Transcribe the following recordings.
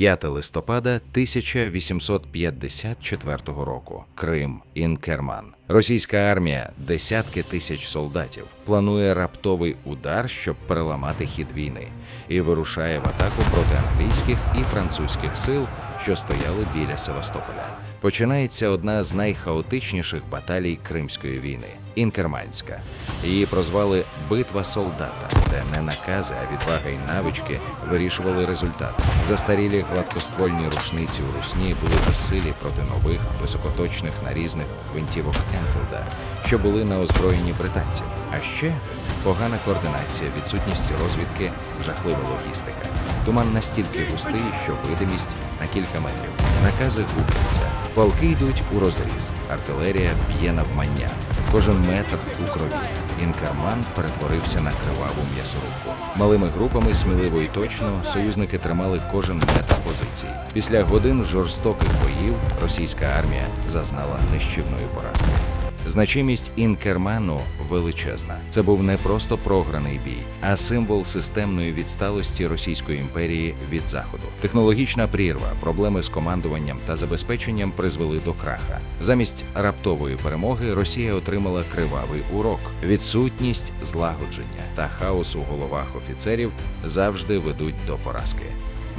5 листопада 1854 року. Крим, Інкерман. Російська армія, десятки тисяч солдатів, планує раптовий удар, щоб переламати хід війни, і вирушає в атаку проти англійських і французьких сил, що стояли біля Севастополя. Починається одна з найхаотичніших баталій Кримської війни Інкерманська. Її прозвали Битва солдата, де не накази, а відвага й навички вирішували результат. Застарілі гладкоствольні рушниці у русні були безсилі проти нових високоточних нарізних гвинтівок Енфілда, що були на озброєнні британців. А ще погана координація, відсутність розвідки, жахлива логістика. Туман настільки густий, що видимість на кілька метрів. Накази губляться. Полки йдуть у розріз, артилерія б'є навмання. Кожен метр у крові. Інкерман перетворився на криваву м'ясорубку. Малими групами сміливо і точно союзники тримали кожен метр позицій. Після годин жорстоких боїв російська армія зазнала нищівної поразки. Значимість Інкерману величезна. Це був не просто програний бій, а символ системної відсталості Російської імперії від заходу. Технологічна прірва, проблеми з командуванням та забезпеченням призвели до краха. Замість раптової перемоги Росія отримала кривавий урок. Відсутність злагодження та хаос у головах офіцерів завжди ведуть до поразки.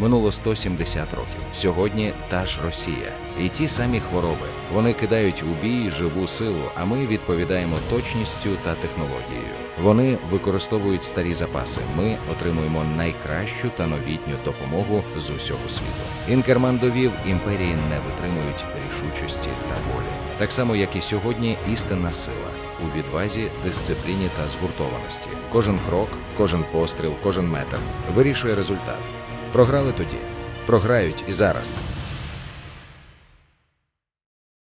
Минуло 170 років. Сьогодні та ж Росія. І ті самі хвороби. Вони кидають у бій живу силу, а ми відповідаємо точністю та технологією. Вони використовують старі запаси. Ми отримуємо найкращу та новітню допомогу з усього світу. Інкерман довів, імперії не витримують рішучості та волі. Так само, як і сьогодні, істинна сила у відвазі, дисципліні та згуртованості. Кожен крок, кожен постріл, кожен метр вирішує результат. Програли тоді, програють і зараз.